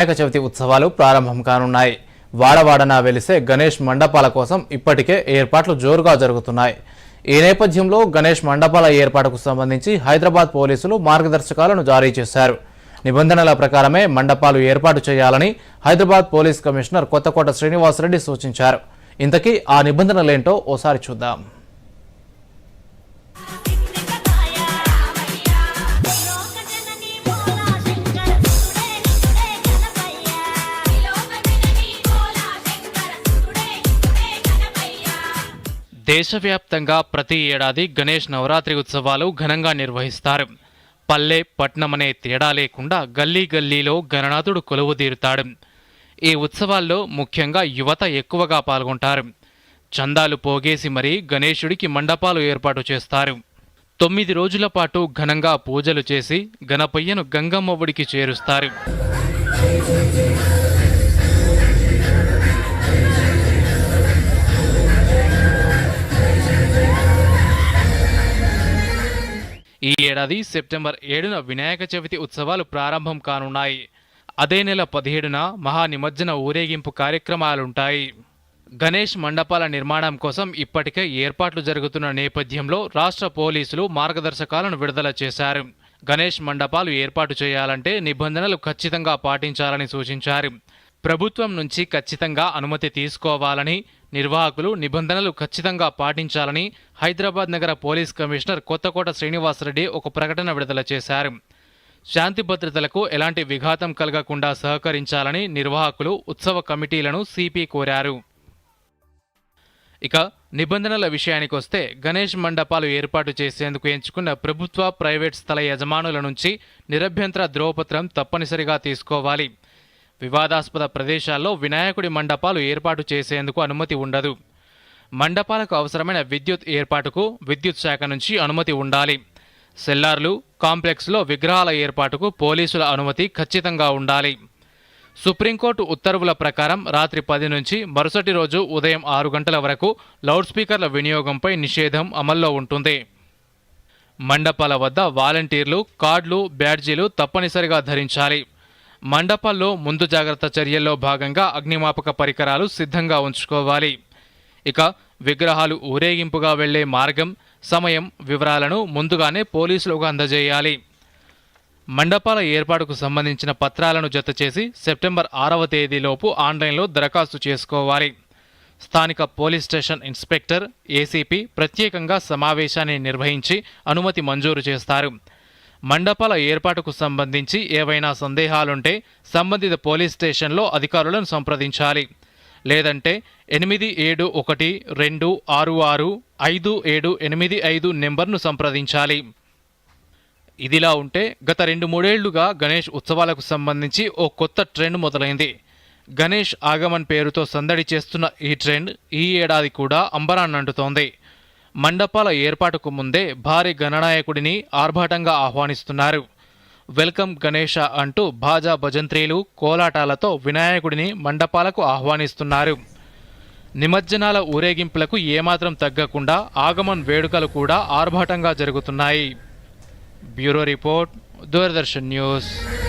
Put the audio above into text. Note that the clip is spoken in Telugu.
వినాయక చవితి ఉత్సవాలు ప్రారంభం కానున్నాయి. వాడవాడన వెలిసే గణేష్ మండపాల కోసం ఇప్పటికే ఏర్పాట్లు జోరుగా జరుగుతున్నాయి. ఈ నేపథ్యంలో గణేష్ మండపాల ఏర్పాటుకు సంబంధించి హైదరాబాద్ పోలీసులు మార్గదర్శకాలను జారీ చేశారు. నిబంధనల ప్రకారమే మండపాలు ఏర్పాటు చేయాలని హైదరాబాద్ పోలీస్ కమిషనర్ కొత్తకోట శ్రీనివాసరెడ్డి సూచించారు. ఇంతకీ ఆ నిబంధనలేంటో ఓసారి చూద్దాం. దేశవ్యాప్తంగా ప్రతి ఏడాది గణేష్ నవరాత్రి ఉత్సవాలు ఘనంగా నిర్వహిస్తారు. పల్లె పట్నం అనే తేడా లేకుండా గల్లీ గల్లీలో గణనాథుడు కొలువు తీరుతాడు. ఈ ఉత్సవాల్లో ముఖ్యంగా యువత ఎక్కువగా పాల్గొంటారు. చందాలు పోగేసి మరీ గణేశుడికి మండపాలు ఏర్పాటు చేస్తారు. తొమ్మిది రోజుల పాటు ఘనంగా పూజలు చేసి గణపయ్యను గంగమ్మ ఒడికి చేరుస్తారు. ఏడాది సెప్టెంబర్ ఏడున వినాయక చవితి ఉత్సవాలు ప్రారంభం కానున్నాయి. అదే నెల పదిహేడున మహా నిమజ్జన ఊరేగింపు కార్యక్రమాలుంటాయి. గణేష్ మండపాల నిర్మాణం కోసం ఇప్పటికే ఏర్పాట్లు జరుగుతున్న నేపథ్యంలో రాష్ట్ర పోలీసులు మార్గదర్శకాలను విడుదల చేశారు. గణేష్ మండపాలు ఏర్పాటు చేయాలంటే నిబంధనలు ఖచ్చితంగా పాటించాలని సూచించారు. ప్రభుత్వం నుంచి ఖచ్చితంగా అనుమతి తీసుకోవాలని నిర్వాహకులు నిబంధనలు ఖచ్చితంగా పాటించాలని హైదరాబాద్ నగర పోలీస్ కమిషనర్ కొత్తకోట శ్రీనివాసరెడ్డి ఒక ప్రకటన విడుదల చేశారు. శాంతి భద్రతలకు ఎలాంటి విఘాతం కలగకుండా సహకరించాలని నిర్వాహకులు ఉత్సవ కమిటీలను సిపి కోరారు. ఇక నిబంధనల విషయానికి వస్తే గణేష్ మండపాలు ఏర్పాటు చేసేందుకు ఎంచుకున్న ప్రభుత్వ ప్రైవేట్ స్థల యజమానుల నుంచి నిరభ్యంతర ధ్రువపత్రం తప్పనిసరిగా తీసుకోవాలి. వివాదాస్పద ప్రదేశాల్లో వినాయకుడి మండపాలు ఏర్పాటు చేసేందుకు అనుమతి ఉండదు. మండపాలకు అవసరమైన విద్యుత్ ఏర్పాటుకు విద్యుత్ శాఖ నుంచి అనుమతి ఉండాలి. సెల్లార్లు కాంప్లెక్స్లో విగ్రహాల ఏర్పాటుకు పోలీసుల అనుమతి ఖచ్చితంగా ఉండాలి. సుప్రీంకోర్టు ఉత్తర్వుల ప్రకారం రాత్రి పది నుంచి మరుసటి రోజు ఉదయం ఆరు గంటల వరకు లౌడ్ స్పీకర్ల వినియోగంపై నిషేధం అమల్లో ఉంటుంది. మండపాల వద్ద వాలంటీర్లు కార్డులు బ్యాడ్జీలు తప్పనిసరిగా ధరించాలి. మండపాల్లో ముందు జాగ్రత్త చర్యల్లో భాగంగా అగ్నిమాపక పరికరాలు సిద్ధంగా ఉంచుకోవాలి. ఇక విగ్రహాలు ఊరేగింపుగా వెళ్ళే మార్గం సమయం వివరాలను ముందుగానే పోలీసులకు అందజేయాలి. మండపాల ఏర్పాటుకు సంబంధించిన పత్రాలను జతచేసి సెప్టెంబర్ ఆరవ తేదీలోపు ఆన్లైన్లో దరఖాస్తు చేసుకోవాలి. స్థానిక పోలీస్ స్టేషన్ ఇన్స్పెక్టర్ ఏసీపీ ప్రత్యేకంగా సమావేశాన్ని నిర్వహించి అనుమతి మంజూరు చేస్తారు. మండపాల ఏర్పాటుకు సంబంధించి ఏవైనా సందేహాలుంటే సంబంధిత పోలీస్ స్టేషన్లో అధికారులను సంప్రదించాలి. లేదంటే ఎనిమిది ఏడు ఒకటి రెండు ఆరు ఆరు ఐదు ఏడు ఎనిమిది ఐదు నెంబర్ను సంప్రదించాలి. ఇదిలా ఉంటే గత రెండు మూడేళ్ళుగా గణేష్ ఉత్సవాలకు సంబంధించి ఓ కొత్త ట్రెండ్ మొదలైంది. గణేష్ ఆగమన్ పేరుతో సందడి చేస్తున్న ఈ ట్రెండ్ ఈ ఏడాది కూడా అంబరాన్నంటుతోంది. మండపాల ఏర్పాటుకు ముందే భారీ గణనాయకుడిని ఆర్భాటంగా ఆహ్వానిస్తున్నారు. వెల్కమ్ గణేష అంటూ భాజా భజంత్రీలు కోలాటాలతో వినాయకుడిని మండపాలకు ఆహ్వానిస్తున్నారు. నిమజ్జనాల ఊరేగింపులకు ఏమాత్రం తగ్గకుండా ఆగమన్ వేడుకలు కూడా ఆర్భాటంగా జరుగుతున్నాయి. Bureau report Doordarshan news.